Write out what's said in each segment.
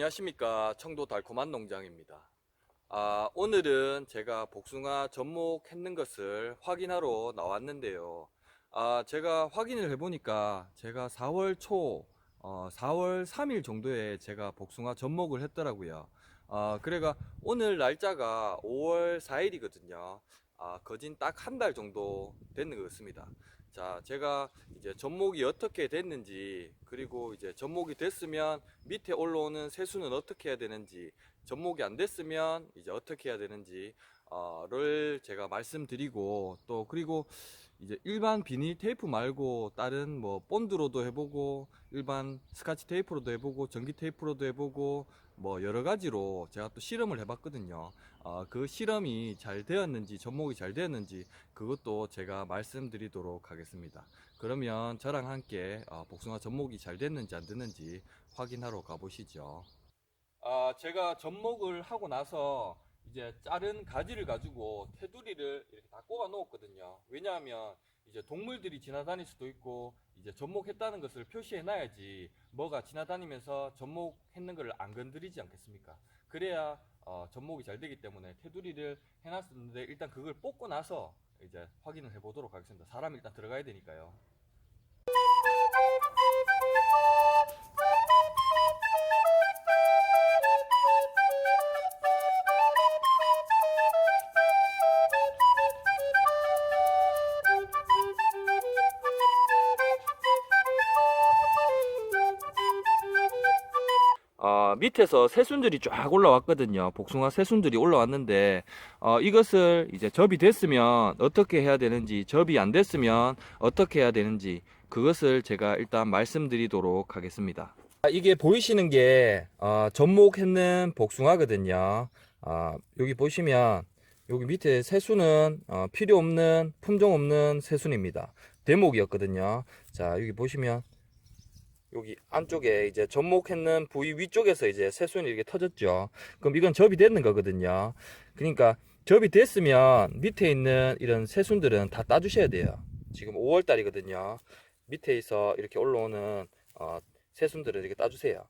안녕하십니까. 청도 달콤한 농장입니다. 아, 오늘은 제가 복숭아 접목 했는 것을 확인하러 나왔는데요. 아, 제가 확인을 해보니까 제가 4월 초 어, 4월 3일 정도에 제가 복숭아 접목을 했더라고요. 아, 그래가 오늘 날짜가 5월 4일이거든요. 아, 거진 딱 한 달 정도 됐는 것 같습니다 자, 제가 이제 접목이 어떻게 됐는지, 그리고 이제 접목이 됐으면 밑에 올라오는 세수는 어떻게 해야 되는지, 접목이 안 됐으면 이제 어떻게 해야 되는지, 어,를 제가 말씀드리고, 또, 그리고 이제 일반 비닐 테이프 말고 다른 뭐 본드로도 해보고, 일반 스카치 테이프로도 해보고, 전기 테이프로도 해보고, 뭐 여러 가지로 제가 또 실험을 해봤거든요. 어, 그 실험이 잘 되었는지, 접목이 잘 되었는지, 그것도 제가 말씀드리도록 하겠습니다. 그러면 저랑 함께 어, 복숭아 접목이 잘 됐는지 안 됐는지 확인하러 가보시죠. 아, 제가 접목을 하고 나서 이제 자른 가지를 가지고 테두리를 이렇게 다 꼽아 놓았거든요. 왜냐하면 이제 동물들이 지나다닐 수도 있고 이제 접목했다는 것을 표시해 놔야지 뭐가 지나다니면서 접목했는 것을 안 건드리지 않겠습니까? 그래야 어, 접목이 잘 되기 때문에 테두리를 해놨었는데 일단 그걸 뽑고 나서 이제 확인을 해보도록 하겠습니다. 사람이 일단 들어가야 되니까요. 어, 밑에서 새순들이 쫙 올라왔거든요. 복숭아 새순들이 올라왔는데, 어, 이것을 이제 접이 됐으면 어떻게 해야 되는지, 접이 안 됐으면 어떻게 해야 되는지, 그것을 제가 일단 말씀드리도록 하겠습니다. 이게 보이시는 게, 어, 접목했는 복숭아거든요. 어, 여기 보시면, 여기 밑에 새순은 어, 필요 없는, 품종 없는 새순입니다. 대목이었거든요. 자, 여기 보시면, 여기 안쪽에 이제 접목했는 부위 위쪽에서 이제 새순이 이렇게 터졌죠. 그럼 이건 접이 됐는 거거든요. 그러니까 접이 됐으면 밑에 있는 이런 새순들은 다 따주셔야 돼요. 지금 5월 달이거든요. 밑에서 이렇게 올라오는 어, 새순들을 이렇게 따주세요.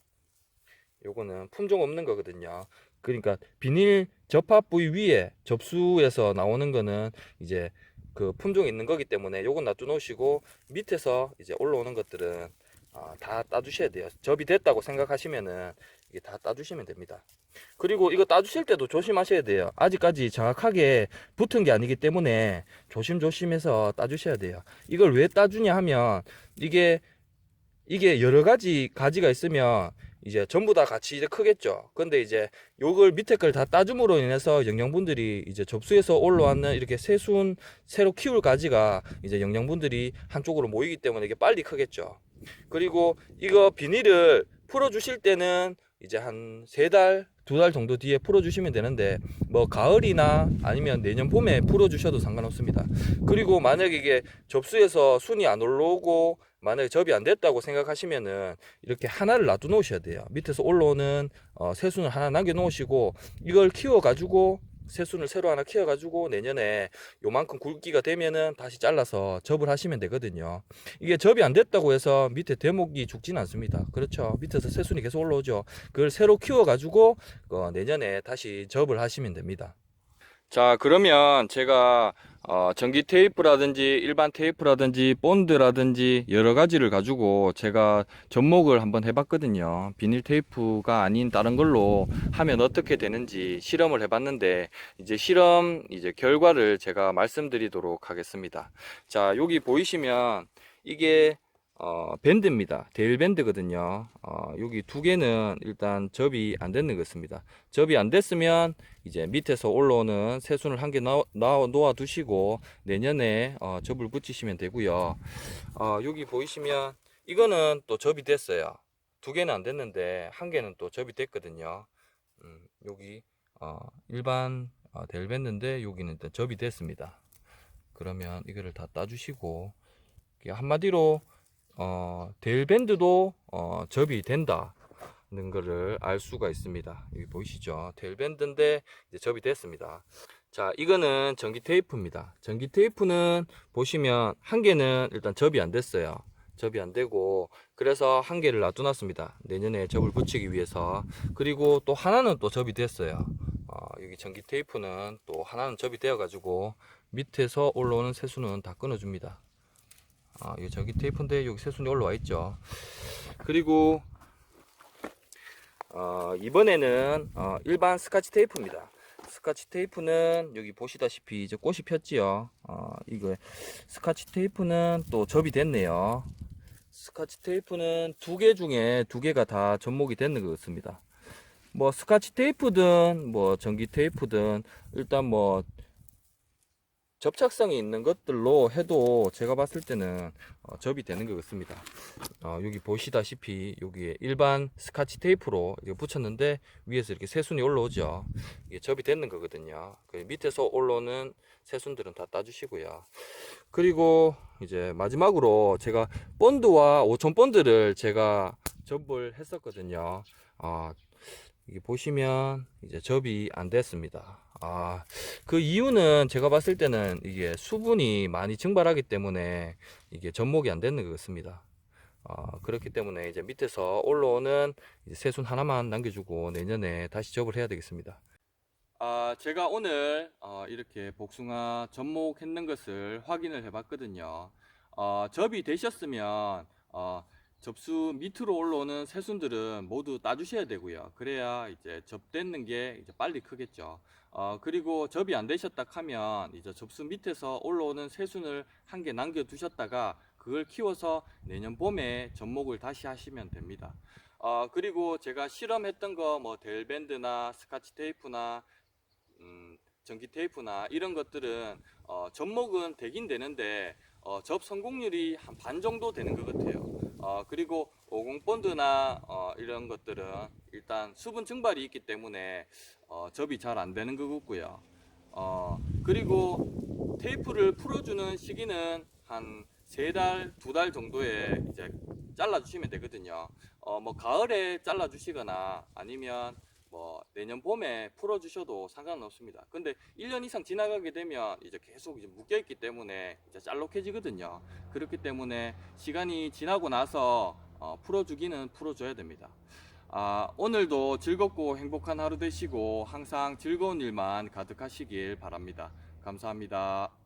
요거는 품종 없는 거거든요. 그러니까 비닐 접합 부위 위에 접수에서 나오는 거는 이제 그 품종이 있는 거기 때문에 요건 놔둬 놓으시고 밑에서 이제 올라오는 것들은 어, 다 따주셔야 돼요. 접이 됐다고 생각하시면은 이게 다 따주시면 됩니다. 그리고 이거 따주실 때도 조심하셔야 돼요. 아직까지 정확하게 붙은 게 아니기 때문에 조심조심해서 따주셔야 돼요. 이걸 왜 따주냐 하면 이게 이게 여러 가지 가지가 있으면 이제 전부 다 같이 이제 크겠죠. 근데 이제 요걸 밑에 걸 다 따줌으로 인해서 영양분들이 이제 접수해서 올라왔는 이렇게 새순 새로 키울 가지가 이제 영양분들이 한쪽으로 모이기 때문에 이게 빨리 크겠죠. 그리고 이거 비닐을 풀어 주실 때는 이제 한 세 달, 두 달 정도 뒤에 풀어 주시면 되는데 뭐 가을이나 아니면 내년 봄에 풀어 주셔도 상관없습니다. 그리고 만약에 이게 접수해서 순이 안 올라오고 만약에 접이 안 됐다고 생각하시면은 이렇게 하나를 놔둬 놓으셔야 돼요. 밑에서 올라오는 어, 새순을 하나 남겨 놓으시고 이걸 키워 가지고 새순을 새로 하나 키워 가지고 내년에 요만큼 굵기가 되면은 다시 잘라서 접을 하시면 되거든요. 이게 접이 안 됐다고 해서 밑에 대목이 죽지는 않습니다. 그렇죠. 밑에서 새순이 계속 올라오죠. 그걸 새로 키워 가지고 어, 내년에 다시 접을 하시면 됩니다. 자, 그러면 제가 어, 전기 테이프라든지 일반 테이프라든지 본드라든지 여러 가지를 가지고 제가 접목을 한번 해봤거든요. 비닐 테이프가 아닌 다른 걸로 하면 어떻게 되는지 실험을 해봤는데 이제 실험 이제 결과를 제가 말씀드리도록 하겠습니다. 자, 여기 보이시면 이게 어, 밴드입니다. 데일 밴드거든요. 어, 여기 두 개는 일단 접이 안 됐는 것 같습니다. 접이 안 됐으면 이제 밑에서 올라오는 새순을 한 개 놓아 두시고 내년에 어, 접을 붙이시면 되고요. 어, 여기 보이시면 이거는 또 접이 됐어요. 두 개는 안 됐는데 한 개는 또 접이 됐거든요. 음, 여기 어, 일반 어, 데일 밴드인데 여기는 일단 접이 됐습니다. 그러면 이거를 다 따주시고 한마디로 어, 데일 밴드도 어, 접이 된다는 것을 알 수가 있습니다. 여기 보이시죠? 데일 밴드인데 이제 접이 됐습니다. 자, 이거는 전기 테이프입니다. 전기 테이프는 보시면 한 개는 일단 접이 안 됐어요. 접이 안 되고 그래서 한 개를 놔둬놨습니다. 내년에 접을 붙이기 위해서 그리고 또 하나는 또 접이 됐어요. 어, 여기 전기 테이프는 또 하나는 접이 되어 가지고 밑에서 올라오는 세수는 다 끊어줍니다. 아, 이 전기 테이프인데 여기 세순이 올라와 있죠. 그리고 어, 이번에는 어, 일반 스카치 테이프입니다. 스카치 테이프는 여기 보시다시피 이제 꽃이 폈지요. 어, 이거 스카치 테이프는 또 접이 됐네요. 스카치 테이프는 두 개 중에 두 개가 다 접목이 됐는 것 같습니다. 뭐 스카치 테이프든 뭐 전기 테이프든 일단 뭐 접착성이 있는 것들로 해도 제가 봤을 때는 어, 접이 되는 것 같습니다. 어, 여기 보시다시피 여기에 일반 스카치 테이프로 붙였는데 위에서 이렇게 새순이 올라오죠. 이게 접이 되는 거거든요. 그 밑에서 올라오는 새순들은 다 따주시고요. 그리고 이제 마지막으로 제가 본드와 5천 본드를 제가 접을 했었거든요. 아, 이게 보시면 이제 접이 안 됐습니다. 아, 그 이유는 제가 봤을 때는 이게 수분이 많이 증발하기 때문에 이게 접목이 안 되는 것 같습니다. 아, 그렇기 때문에 이제 밑에서 올라오는 이제 새순 하나만 남겨주고 내년에 다시 접을 해야 되겠습니다. 아, 제가 오늘 어, 이렇게 복숭아 접목했는 것을 확인을 해봤거든요. 어, 접이 되셨으면 어, 접수 밑으로 올라오는 새순들은 모두 따주셔야 되고요. 그래야 이제 접됐는 게 이제 빨리 크겠죠. 어, 그리고 접이 안 되셨다 하면 이제 접수 밑에서 올라오는 새순을 한 개 남겨 두셨다가 그걸 키워서 내년 봄에 접목을 다시 하시면 됩니다. 어, 그리고 제가 실험했던 거 뭐 델밴드나 스카치 테이프나 음, 전기 테이프나 이런 것들은 어, 접목은 되긴 되는데 어, 접 성공률이 한 반 정도 되는 것 같아요. 어, 그리고 50 본드나 어, 이런 것들은 일단 수분 증발이 있기 때문에 어, 접이 잘 안 되는 것 같고요. 어, 그리고 테이프를 풀어주는 시기는 한 세 달, 두 달 정도에 이제 잘라주시면 되거든요. 어, 뭐 가을에 잘라주시거나 아니면 뭐 내년 봄에 풀어 주셔도 상관없습니다. 근데 1년 이상 지나가게 되면 이제 계속 이제 묶여 있기 때문에 이제 짤록해지거든요. 그렇기 때문에 시간이 지나고 나서 어, 풀어 주기는 풀어 줘야 됩니다. 아, 오늘도 즐겁고 행복한 하루 되시고 항상 즐거운 일만 가득하시길 바랍니다. 감사합니다.